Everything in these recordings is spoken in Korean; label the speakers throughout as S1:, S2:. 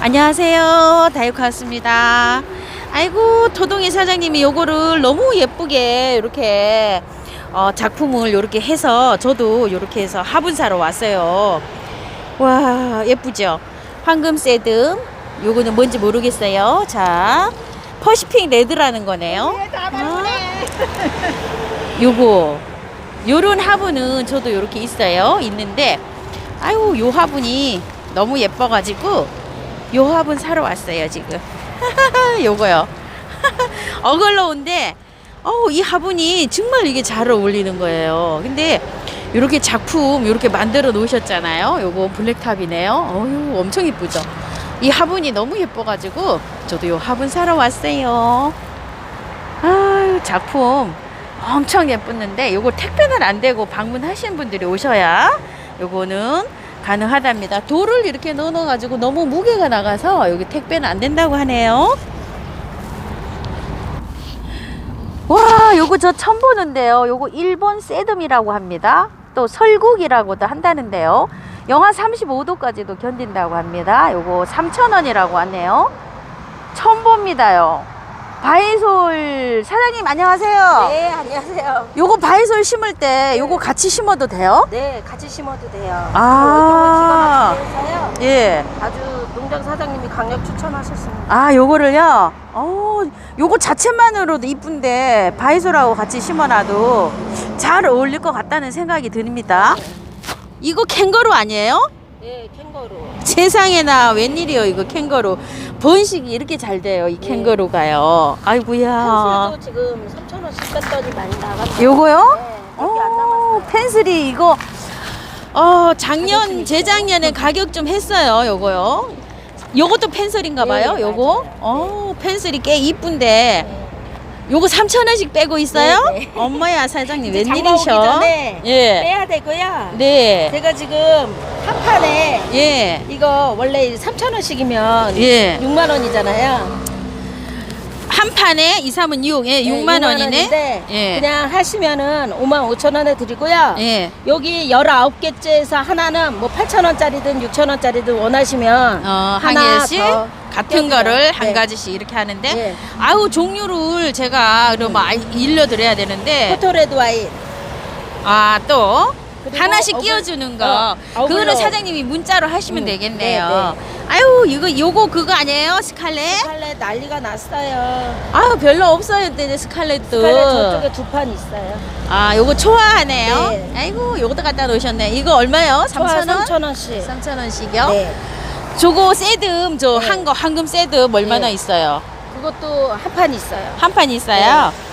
S1: 안녕하세요. 다이오카 왔습니다. 아이고, 토동이 사장님이 요거를 너무 예쁘게 이렇게 어, 작품을 이렇게 해서 저도 이렇게 해서 화분 사러 왔어요. 와, 예쁘죠? 황금 세듬. 요거는 뭔지 모르겠어요. 자, 퍼시픽 레드라는 거네요. 아, 요거. 요런 화분은 저도 요렇게 있어요. 있는데, 아유, 요 화분이 너무 예뻐가지고, 요 화분 사러 왔어요, 지금. 요거요. 어글러운데, 어우, 이 화분이 정말 이게 잘 어울리는 거예요. 근데, 요렇게 작품, 요렇게 만들어 놓으셨잖아요. 요거 블랙탑이네요. 어휴, 엄청 예쁘죠? 이 화분이 너무 예뻐가지고, 저도 요 화분 사러 왔어요. 아유, 작품 엄청 예뻤는데, 요거 택배는 안 되고 방문하시는 분들이 오셔야 요거는 가능하답니다. 돌을 이렇게 넣어가지고 너무 무게가 나가서 여기 택배는 안 된다고 하네요. 와, 요거 저 처음 보는데요. 요거 일본 세덤이라고 합니다. 또 설국이라고도 한다는데요. 영하 35도까지도 견딘다고 합니다. 요거 3,000원이라고 하네요. 처음 봅니다요. 바이솔 사장님 안녕하세요.
S2: 네, 안녕하세요.
S1: 요거 바이솔 심을 때 요거 같이 심어도 돼요?
S2: 네, 같이 심어도 돼요.
S1: 아.
S2: 아. 기가 막혀서요.
S1: 예.
S2: 아주 농장 사장님이 강력 추천하셨습니다.
S1: 아, 요거를요? 어, 요거 자체만으로도 이쁜데, 바이솔하고 같이 심어놔도 잘 어울릴 것 같다는 생각이 듭니다. 이거 캥거루 아니에요?
S2: 네, 캥거루.
S1: 세상에나 웬일이요, 이거 캥거루. 번식이 이렇게 잘 돼요, 이
S2: 네.
S1: 캥거루가요. 아이고야.
S2: 펜슬도 지금 3,000원씩 뺐더니 많이 나갔어요.
S1: 요거요?
S2: 네, 몇개 안
S1: 어,
S2: 남았어요.
S1: 펜슬이 이거, 어, 작년, 재작년에 가격 좀 했어요, 요거요. 요것도 펜슬인가 봐요,
S2: 네,
S1: 요거.
S2: 맞아요.
S1: 어, 펜슬이 꽤 이쁜데.
S2: 네.
S1: 요거 3,000원씩 빼고 있어요?
S2: 네, 네.
S1: 엄마야, 사장님, 웬일이셔? 예.
S2: 빼야 되고요.
S1: 네.
S2: 제가 지금 한 판에
S1: 예.
S2: 이거 원래 3,000원씩이면
S1: 예.
S2: 6만 원이잖아요.
S1: 한 판에 2, 3은 6, 예, 6만 원이네.
S2: 원인데
S1: 예.
S2: 그냥 하시면은 5만 5천 원에 드리고요.
S1: 예.
S2: 여기 19개째에서 하나는 뭐 8,000원짜리든 6,000원짜리든 원하시면
S1: 어, 한
S2: 하나
S1: 개씩
S2: 더
S1: 같은
S2: 껴드려요.
S1: 거를 한
S2: 네.
S1: 가지씩 이렇게 하는데
S2: 예.
S1: 아우 종류를 제가 그럼 알- 일러드려야 되는데
S2: 포토레드 와인
S1: 아 또
S2: 그리고
S1: 하나씩
S2: 어글-
S1: 끼워주는 거
S2: 어, 어글로.
S1: 그거는 사장님이 문자로 하시면
S2: 음,
S1: 되겠네요. 아유 이거 요거 그거 아니에요 스칼렛?
S2: 스칼렛 난리가 났어요.
S1: 아유 별로 없어요 데 스칼렛도.
S2: 스칼렛 저쪽에 두 판 있어요.
S1: 아, 요거 초화하네요.
S2: 네.
S1: 아이고, 요것도 갖다 놓으셨네. 이거 얼마요? 3,000 원?
S2: 3,000원씩.
S1: 3,000원씩이요?
S2: 네.
S1: 저거 세듬, 저
S2: 네.
S1: 한 거, 황금 세듬 얼마나
S2: 네.
S1: 있어요?
S2: 그것도 한판 있어요.
S1: 한 판 있어요?
S2: 네.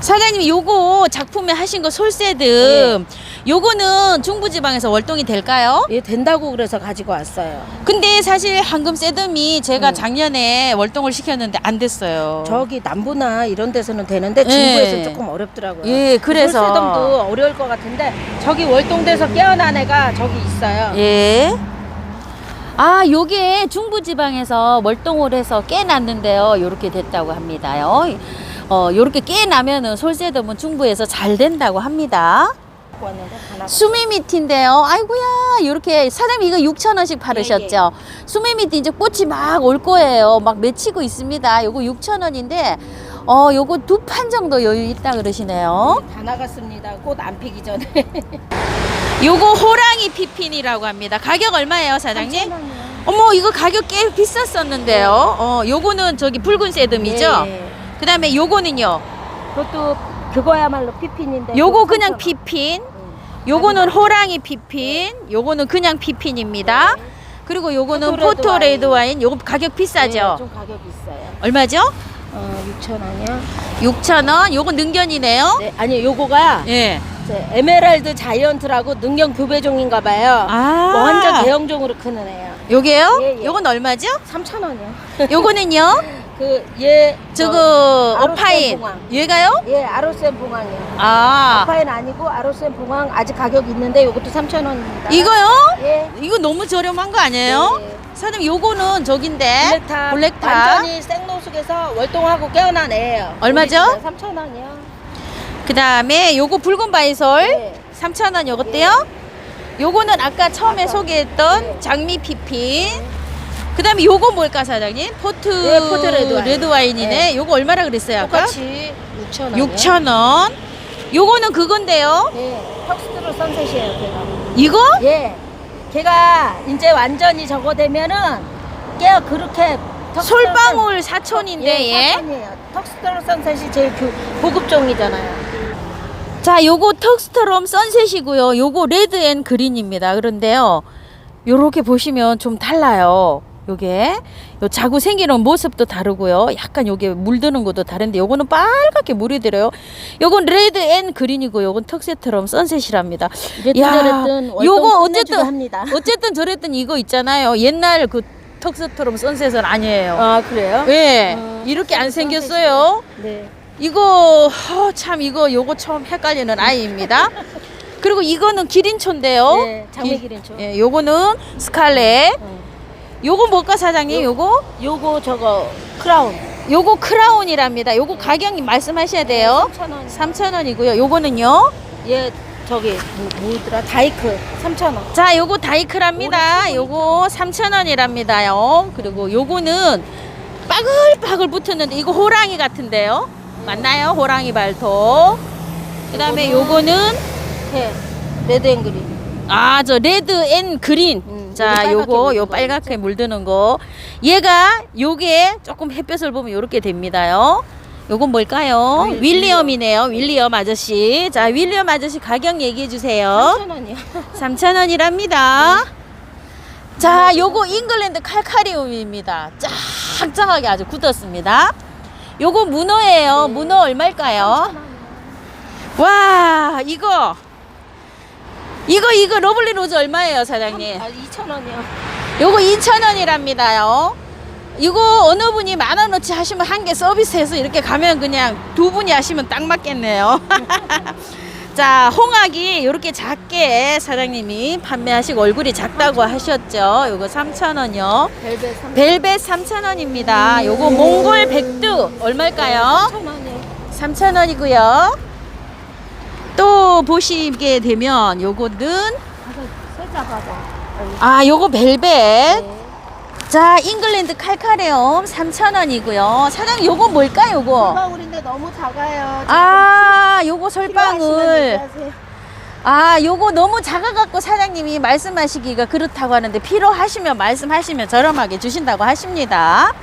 S1: 사장님, 요거 작품에 하신 거 솔세듬. 요거는 중부지방에서 월동이 될까요?
S2: 예, 된다고 그래서 가지고 왔어요.
S1: 근데 사실 황금 세듬이 제가
S2: 음.
S1: 작년에 월동을 시켰는데 안 됐어요.
S2: 저기 남부나 이런 데서는 되는데
S1: 예.
S2: 중부에서 조금 어렵더라고요.
S1: 예, 그래서.
S2: 솔세덤도 어려울 것 같은데 저기 월동돼서 깨어난 애가 저기 있어요.
S1: 예. 아, 요게 중부지방에서 월동을 해서 깨났는데요. 요렇게 됐다고 합니다요. 어, 요렇게 깨나면은 솔세덤은 중부에서 잘 된다고 합니다. 수미미티인데요. 아이고야, 요렇게 사장님 이거 6,000원씩 팔으셨죠?
S2: 예,
S1: 수미미티 이제 꽃이 막 올 거예요. 막 맺히고 있습니다. 요거 6,000원인데 어, 요거 두 판 정도 여유 있다 그러시네요.
S2: 다 나갔습니다. 꽃 안 피기 전에.
S1: 요거 호랑이 피핀이라고 합니다. 가격 얼마예요, 사장님? 어머 이거 가격 꽤 비쌌었는데요. 어 요거는 저기 붉은 세듬이죠.
S2: 예, 예.
S1: 그다음에 요거는요.
S2: 그것도 그거야말로 피핀인데.
S1: 요거 그냥
S2: 3,000원.
S1: 피핀.
S2: 음.
S1: 요거는 호랑이 피핀. 요거는 그냥 피핀입니다.
S2: 네.
S1: 그리고 요거는
S2: 포토레드
S1: 포토 레드
S2: 와인.
S1: 와인. 요거 가격 비싸죠.
S2: 네, 좀 가격 있어요.
S1: 얼마죠?
S2: 어, 6천 원이요.
S1: 6,000원. 요거 능견이네요.
S2: 네, 아니 요거가
S1: 예.
S2: 이제 에메랄드 자이언트라고 능경 교배종인가 봐요.
S1: 아.
S2: 뭐 완전 대형종으로 크는 애예요.
S1: 요게요?
S2: 예, 예.
S1: 요건 얼마죠?
S2: 3천 원이요.
S1: 요거는요?
S2: 그얘
S1: 저거 어파인.
S2: 봉황.
S1: 얘가요?
S2: 예, 아로센 봉황이요.
S1: 아.
S2: 아파인 아니고 아로센 봉황 아직 가격 있는데 요것도 3천 원입니다.
S1: 이거요?
S2: 예.
S1: 이거 너무 저렴한 거 아니에요?
S2: 네.
S1: 사장님 요거는 저긴데
S2: 블랙탑.
S1: 블랙탑.
S2: 완전히 생노숙에서 월동하고 깨어난 애예요.
S1: 얼마죠?
S2: 3천 원이요.
S1: 그다음에 요거 붉은 바이솔
S2: 네.
S1: 3,000원 요것도요? 요거는 아까 처음에 소개했던 장미 피핀. 그다음에 요거 뭘까 사장님? 포트
S2: 네, 포트 레드 와인.
S1: 와인이네.
S2: 네.
S1: 요거 얼마나 그랬어요 아까?
S2: 똑같이 6천 원.
S1: 6천 원. 요거는 그건데요.
S2: 네, 턱스트로 선셋이에요, 걔가.
S1: 이거?
S2: 예. 걔가 이제 완전히 저거 되면은 깨 그렇게
S1: 솔방울 사촌인데
S2: 예,
S1: 얘.
S2: 턱스트로 선셋이 제일 그 고급종이잖아요.
S1: 자, 요거 턱스트롬 선셋이고요. 요거 레드 앤 그린입니다. 그런데요. 요렇게 보시면 좀 달라요. 요게 요 자구 생기는 모습도 다르고요. 약간 요게 물드는 것도 다른데 요거는 빨갛게 물이 들어요. 요건 레드 앤 그린이고 요건 턱스트롬 선셋이랍니다.
S2: 이랬든
S1: 야,
S2: 저랬든
S1: 요거 어쨌든
S2: 합니다.
S1: 어쨌든 저랬든 이거 있잖아요. 옛날 그 턱스트롬 선셋은 아니에요.
S2: 아 그래요?
S1: 예.
S2: 어,
S1: 이렇게 안. 생겼어요.
S2: 네.
S1: 이거 어, 참 이거 요거 처음 헷갈리는 아이입니다. 그리고 이거는 기린초인데요.
S2: 네, 장미 기린초.
S1: 예, 요거는 스칼렛.
S2: 어.
S1: 요거 뭘까 사장님? 요 거
S2: 요거 저거 크라운.
S1: 요거 크라운이랍니다. 요거 가격이 말씀하셔야 돼요.
S2: 3,000원.
S1: 3,000원이고요. 요거는요.
S2: 얘 저기 뭐, 뭐더라? 다이크 3,000원.
S1: 자, 요거 다이크랍니다. 요거 3,000원이랍니다요. 그리고 요거는 빠글빠글 붙었는데 이거 호랑이 같은데요. 맞나요? 호랑이 발톱. 그다음에 요거는
S2: 네. 레드 앤 그린.
S1: 아, 저 레드 앤 그린.
S2: 음,
S1: 자, 요거 요 빨갛게 물드는 거. 얘가 요게 조금 햇볕을 보면 요렇게 됩니다요. 요건 뭘까요?
S2: 윌-
S1: 윌리엄이네요. 윌리엄 아저씨. 자, 윌리엄 아저씨 가격 얘기해 주세요.
S2: 3,000원이요.
S1: 3,000원이랍니다. 자, 요거 잉글랜드 칼카리움입니다. 짱짱하게 아주 굳었습니다. 요거 문어예요.
S2: 네.
S1: 문어 얼마일까요? 와, 이거 이거 이거 러블리 로즈 얼마예요, 사장님?
S2: 아, 2,000원이요.
S1: 요거 2,000원이랍니다요. 이거 어느 분이 만 원어치 하시면 한 개 서비스해서 이렇게 가면 그냥 두 분이 하시면 딱 맞겠네요. 자, 홍학이 이렇게 작게 사장님이 판매하시고 얼굴이 작다고 하셨죠. 요거 3,000원이요.
S2: 벨벳 3,000원.
S1: 벨벳 3,000원입니다. 요거 몽골 백두 얼마일까요?
S2: 3,000원이요.
S1: 3,000원이고요. 또 보시게 되면 요거는. 아, 요거 벨벳.
S2: 네.
S1: 자, 잉글랜드 칼카레움 3,000원이고요. 사장님 요거 뭘까 요거?
S2: 솔방울인데 너무 작아요.
S1: 아, 요거.
S2: 얘기하세요.
S1: 아, 요거 너무 작아갖고 사장님이 말씀하시기가 그렇다고 하는데 필요하시면 말씀하시면 저렴하게 주신다고 하십니다.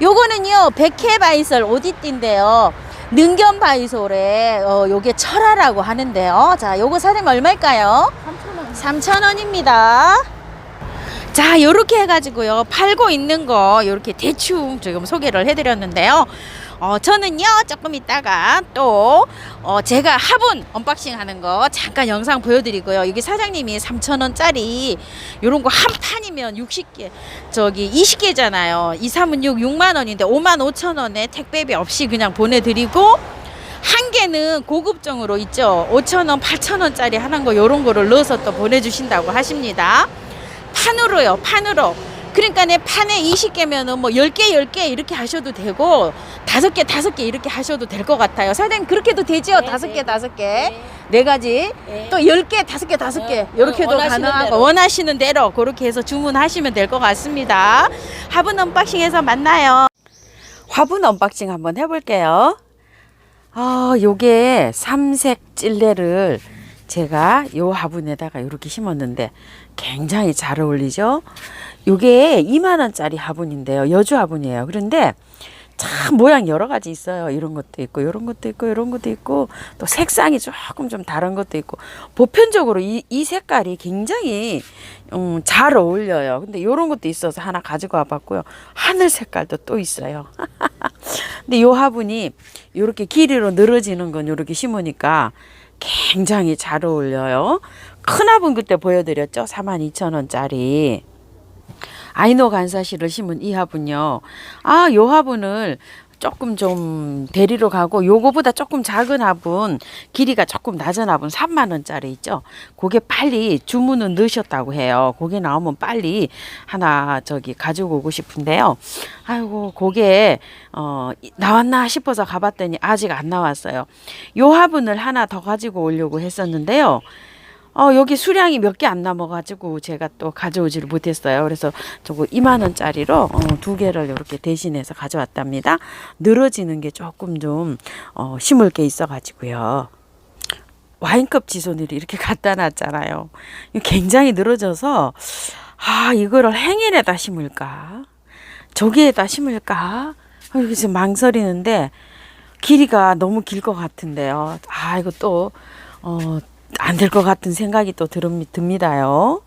S1: 요거는요, 백해바이솔 오디띠인데요. 능견바이솔에 어, 요게 철화라고 하는데요. 자, 요거 사장님 얼마일까요?
S2: 3,000원.
S1: 3,000원 입니다. 자, 요렇게 해가지고요. 팔고 있는 거, 요렇게 대충 지금 소개를 해드렸는데요. 어, 저는요, 조금 있다가 또, 어, 제가 화분 언박싱 하는 거 잠깐 영상 보여드리고요. 여기 사장님이 3,000원짜리 요런 거 한 판이면 60개, 저기 20개잖아요. 2, 3은 6, 6만 원인데 5만 5천 원에 택배비 없이 그냥 보내드리고, 한 개는 고급종으로 있죠. 5,000원, 8,000원짜리 하는 거 요런 거를 넣어서 또 보내주신다고 하십니다. 판으로요, 판으로. 그러니까 내 판에 20개면은 뭐 10개, 10개 이렇게 하셔도 되고, 다섯 개, 다섯 개 이렇게 하셔도 될 것 같아요. 사장님, 그렇게도 되죠?
S2: 네,
S1: 다섯
S2: 네,
S1: 개, 다섯 개.
S2: 네.
S1: 네 가지.
S2: 네.
S1: 또 10개, 다섯 개, 다섯 개.
S2: 어,
S1: 이렇게도
S2: 어,
S1: 가능하고,
S2: 대로.
S1: 원하시는 대로 그렇게 해서 주문하시면 될 것 같습니다. 화분 언박싱에서 만나요. 화분 언박싱 한번 해 볼게요. 아, 요게 삼색 찔레를 제가 요 화분에다가 이렇게 심었는데 굉장히 잘 어울리죠? 요게 2만 원짜리 화분인데요. 여주 화분이에요. 그런데 참 모양 여러 가지 있어요. 이런 것도 있고 이런 것도 있고 이런 것도 있고 또 색상이 조금 좀 다른 것도 있고 보편적으로 이, 이 색깔이 굉장히 음, 잘 어울려요. 근데 이런 것도 있어서 하나 가지고 와봤고요. 하늘 색깔도 또 있어요. 근데 요 화분이 이렇게 길이로 늘어지는 건 이렇게 심으니까 굉장히 잘 어울려요. 큰 화분 그때 보여드렸죠? 42,000원짜리. 아이노 간사시를 심은 이 화분요. 아, 요 화분을 조금 좀 데리러 가고 요거보다 조금 작은 화분 길이가 조금 낮은 화분 3만 원짜리 있죠. 그게 빨리 주문은 넣으셨다고 해요. 그게 나오면 빨리 하나 저기 가지고 오고 싶은데요. 아이고 그게 어 이- 나왔나 싶어서 가봤더니 아직 안 나왔어요. 요 화분을 하나 더 가지고 오려고 했었는데요. 어, 여기 수량이 몇 개 안 남아가지고 제가 또 가져오지를 못했어요. 그래서 저거 2만 원짜리로 어, 두 개를 이렇게 대신해서 가져왔답니다. 늘어지는 게 조금 좀 어, 심을 게 있어가지고요. 와인컵 지손이를 이렇게 갖다 놨잖아요. 굉장히 늘어져서 아 이거를 행인에다 심을까 저기에다 심을까 지금 망설이는데 길이가 너무 길 것 같은데요. 아 이거 또 어, 안 될 것 같은 생각이 또 듭, 듭니다요.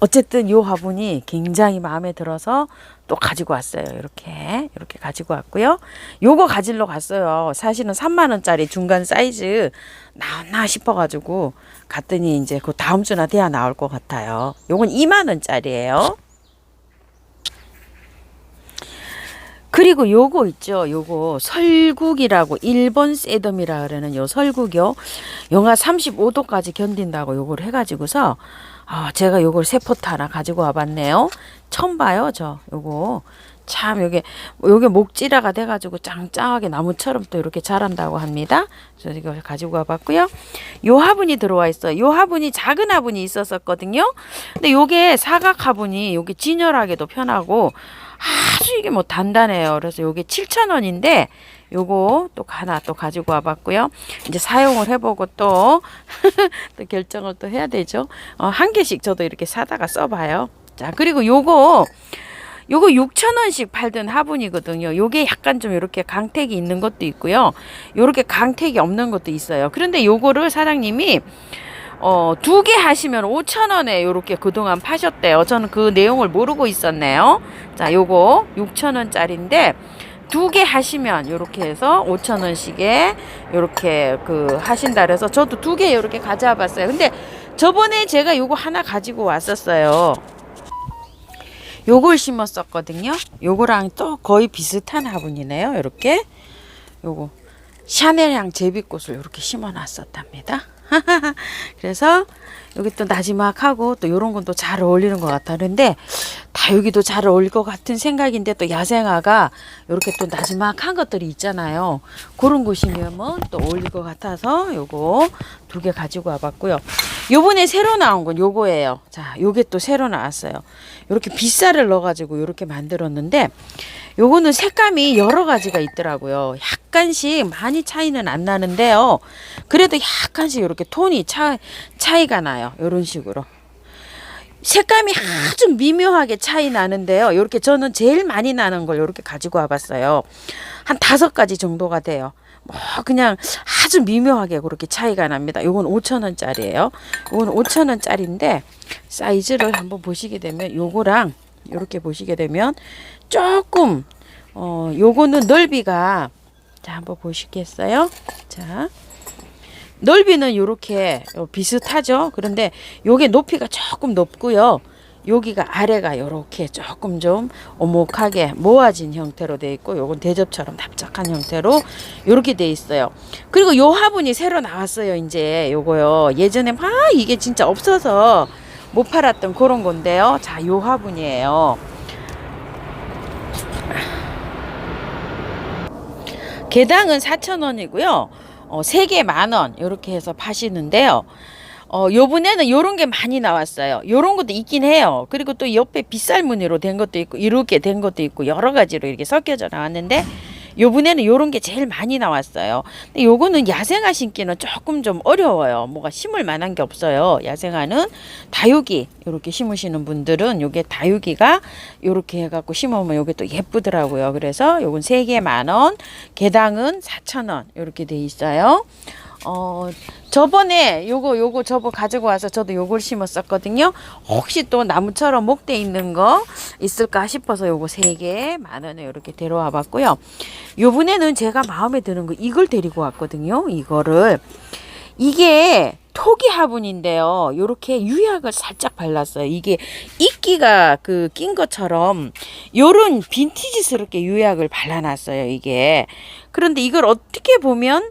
S1: 어쨌든 요 화분이 굉장히 마음에 들어서 또 가지고 왔어요. 이렇게 이렇게 가지고 왔고요. 요거 가지러 갔어요. 사실은 3만 원짜리 중간 사이즈 나왔나 싶어 가지고 갔더니 이제 그 다음 주나 돼야 나올 것 같아요. 요건 2만 원짜리예요. 그리고 요거 있죠. 요거 설국이라고 일본 세덤이라 그러는 요 설국이요. 영하 35도까지 견딘다고 요걸 해 가지고서 아 제가 요걸 세 포트 하나 가지고 와 봤네요. 처음 봐요 저 요거 참 요게 요게 목지라가 돼 가지고 짱짱하게 나무처럼 또 이렇게 자란다고 합니다. 그래서 이걸 가지고 와 봤고요. 요 화분이 들어와 있어요. 요 화분이 작은 화분이 있었었거든요. 근데 요게 사각 화분이 요게 진열하기도 편하고 아주 이게 뭐 단단해요. 그래서 요게 7,000원인데 요거 또 하나 또 가지고 와봤고요. 이제 사용을 해보고 또, 또 결정을 또 해야 되죠. 어, 한 개씩 저도 이렇게 사다가 써봐요. 자, 그리고 요거, 요거 6,000원씩 팔던 화분이거든요. 요게 약간 좀 이렇게 강택이 있는 것도 있고요. 요렇게 강택이 없는 것도 있어요. 그런데 요거를 사장님이 어, 두 개 하시면 5,000원에 요렇게 그동안 파셨대요. 저는 그 내용을 모르고 있었네요. 자, 요거 6,000원짜리인데 두 개 하시면 요렇게 해서 5,000원씩에 요렇게 그 하신다 그래서 저도 두 개 요렇게 가져와 봤어요. 근데 저번에 제가 요거 하나 가지고 왔었어요. 요걸 심었었거든요. 요거랑 또 거의 비슷한 화분이네요. 요렇게. 요거 샤넬향 제비꽃을 이렇게 심어 놨었답니다. 그래서 여기 또 나지막하고 또 요런 건 또 잘 어울리는 것 같다는데 다 여기도 잘 어울릴 것 같은 생각인데 또 야생화가 이렇게 또 나지막한 것들이 있잖아요. 그런 곳이면 또 어울릴 것 같아서 요거 두 개 가지고 와봤고요. 요번에 새로 나온 건 요거예요. 자, 요게 또 새로 나왔어요. 요렇게 빗살을 넣어가지고 요렇게 만들었는데 요거는 색감이 여러 가지가 있더라고요. 약간씩 많이 차이는 안 나는데요. 그래도 약간씩 이렇게 톤이 차, 차이가 나요. 요런 식으로. 색감이 아주 미묘하게 차이 나는데요. 이렇게 저는 제일 많이 나는 걸 이렇게 가지고 와봤어요. 한 다섯 가지 정도가 돼요. 뭐 그냥 아주 미묘하게 그렇게 차이가 납니다. 요건 5천 원짜리예요. 요건 5천 원짜리인데 사이즈를 한번 보시게 되면 요거랑 이렇게 보시게 되면 조금 어 요거는 넓이가 자 한번 보시겠어요? 자 넓이는 요렇게 비슷하죠. 그런데 요게 높이가 조금 높고요. 여기가 아래가 요렇게 조금 좀 오목하게 모아진 형태로 돼 있고 요건 대접처럼 납작한 형태로 요렇게 돼 있어요. 그리고 요 화분이 새로 나왔어요. 이제 요거요. 예전에 막 이게 진짜 없어서 못 팔았던 그런 건데요. 자, 요 화분이에요. 개당은 4,000원이고요. 어, 3개 만원 이렇게 해서 파시는데요. 어, 요번에는 요런 게 많이 나왔어요. 요런 것도 있긴 해요. 그리고 또 옆에 빗살 무늬로 된 것도 있고 이렇게 된 것도 있고 여러 가지로 이렇게 섞여져 나왔는데 요번에는 요런 게 제일 많이 나왔어요. 근데 요거는 야생화 심기는 조금 좀 어려워요. 뭐가 심을 만한 게 없어요. 야생화는 다육이 요렇게 심으시는 분들은 요게 다육이가 요렇게 해갖고 심으면 요게 또 예쁘더라고요. 그래서 요건 세개만 원, 개당은 4천 원 요렇게 돼 있어요. 어, 저번에 요거 요거 저거 가지고 와서 저도 요걸 심었었거든요. 혹시 또 나무처럼 목대 있는 거 있을까 싶어서 요거 세 개 만 원에 이렇게 데려와 봤고요. 요번에는 제가 마음에 드는 거 이걸 데리고 왔거든요. 이거를 이게 토기 화분인데요. 요렇게 유약을 살짝 발랐어요. 이게 이끼가 그 낀 것처럼 요런 빈티지스럽게 유약을 발라놨어요. 이게 그런데 이걸 어떻게 보면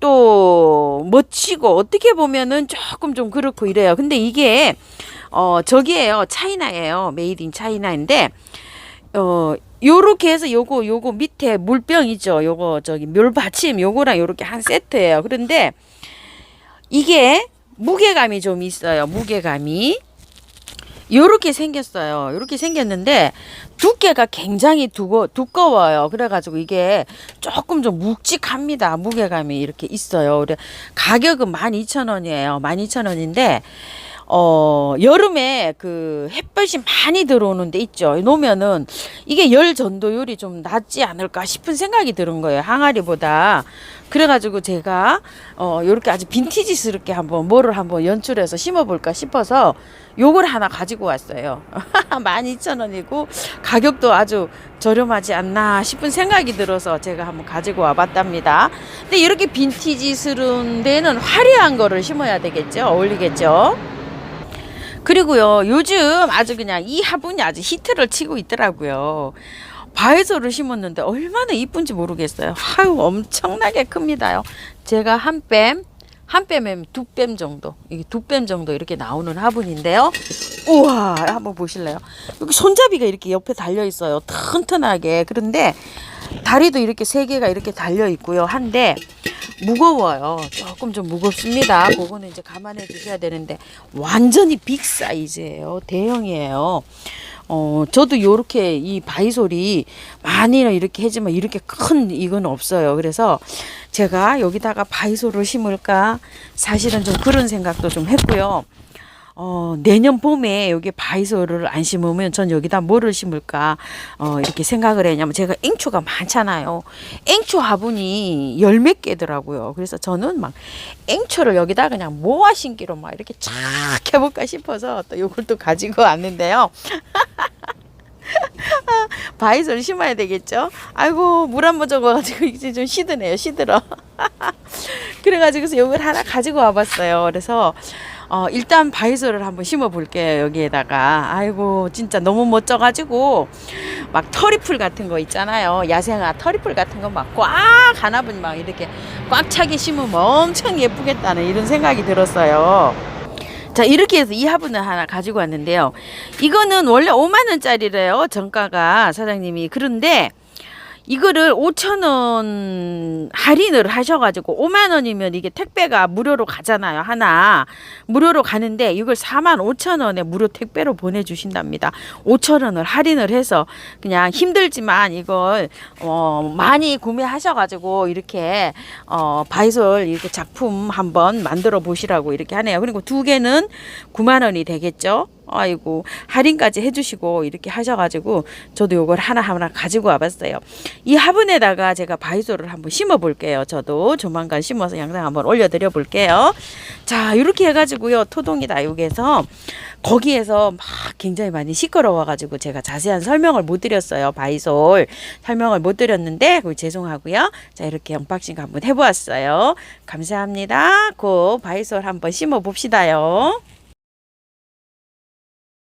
S1: 또 멋지고 어떻게 보면은 조금 좀 그렇고 이래요. 근데 이게 어 저기에요. 차이나예요. 메이드 인 차이나인데 어 요렇게 해서 요거 요거 밑에 물병이죠. 요거 저기 멸받침 요거랑 요렇게 한 세트예요. 그런데 이게 무게감이 좀 있어요. 무게감이. 요렇게 생겼어요. 요렇게 생겼는데 두께가 굉장히 두거, 두꺼워요. 그래가지고 이게 조금 좀 묵직합니다. 무게감이 이렇게 있어요. 그래 가격은 12,000원이에요. 12,000원인데 어, 여름에 그 햇볕이 많이 들어오는 데 있죠. 놓으면은 이게 열 전도율이 좀 낮지 않을까 싶은 생각이 드는 거예요. 항아리보다. 그래가지고 제가 어, 요렇게 아주 빈티지스럽게 한번 뭐를 한번 연출해서 심어볼까 싶어서 요걸 하나 가지고 왔어요. 12,000원이고 가격도 아주 저렴하지 않나 싶은 생각이 들어서 제가 한번 가지고 와봤답니다. 근데 이렇게 빈티지스러운 데는 화려한 거를 심어야 되겠죠? 어울리겠죠? 그리고요, 요즘 아주 그냥 이 화분이 아주 히트를 치고 있더라고요. 바에서를 심었는데 얼마나 이쁜지 모르겠어요. 아유, 엄청나게 큽니다요. 제가 한 뺨, 한 뺨에 두 뺨 정도, 이게 두 뺨 정도 이렇게 나오는 화분인데요. 우와, 한번 보실래요? 여기 손잡이가 이렇게 옆에 달려 있어요. 튼튼하게. 그런데 다리도 이렇게 세 개가 이렇게 달려 있고요. 한데 무거워요. 조금 좀 무겁습니다. 그거는 이제 감안해 주셔야 되는데 완전히 빅 사이즈예요. 대형이에요. 어, 저도 요렇게 이 바이솔이 많이는 이렇게 해지만 이렇게 큰 이건 없어요. 그래서 제가 여기다가 바이솔을 심을까 사실은 좀 그런 생각도 좀 했고요. 어, 내년 봄에 여기 바이솔을 안 심으면 전 여기다 뭐를 심을까, 어, 이렇게 생각을 했냐면 제가 앵초가 많잖아요. 앵초 화분이 열 몇 개더라고요. 그래서 저는 막 앵초를 여기다 그냥 모아 심기로 막 이렇게 쫙 해볼까 싶어서 또 요걸 또 가지고 왔는데요. 바이솔 심어야 되겠죠? 아이고, 물 한 번 적어가지고 이제 좀 시드네요, 시들어. 그래가지고서 요걸 하나 가지고 와봤어요. 그래서 어, 일단 바이솔을 한번 심어 볼게요, 여기에다가. 아이고, 진짜 너무 멋져 가지고, 막 터리풀 같은 거 있잖아요. 야생화 터리풀 같은 거 막 꽉 하나분 막 이렇게 꽉 차게 심으면 엄청 예쁘겠다는 이런 생각이 들었어요. 자, 이렇게 해서 이 화분을 하나 가지고 왔는데요. 이거는 원래 5만원짜리래요, 정가가 사장님이. 그런데, 이거를 5,000원 할인을 하셔가지고 5만원이면 이게 택배가 무료로 가잖아요. 하나. 무료로 가는데 이걸 4만 5천원에 무료 택배로 보내주신답니다. 5천원을 할인을 해서 그냥 힘들지만 이걸 어, 많이 구매하셔가지고 이렇게 어, 바이솔 이렇게 작품 한번 만들어 보시라고 이렇게 하네요. 그리고 두 개는 9만원이 되겠죠. 아이고 할인까지 해주시고 이렇게 하셔가지고 저도 요걸 하나 하나 가지고 와봤어요. 이 화분에다가 제가 바이솔을 한번 심어 볼게요. 저도 조만간 심어서 영상 한번 올려드려 볼게요. 자 이렇게 해가지고요 토동이다 여기에서 거기에서 막 굉장히 많이 시끄러워가지고 제가 자세한 설명을 못 드렸어요. 바이솔 설명을 못 드렸는데 그 죄송하고요. 자 이렇게 언박싱 한번 해보았어요. 감사합니다. 그 바이솔 한번 심어 봅시다요.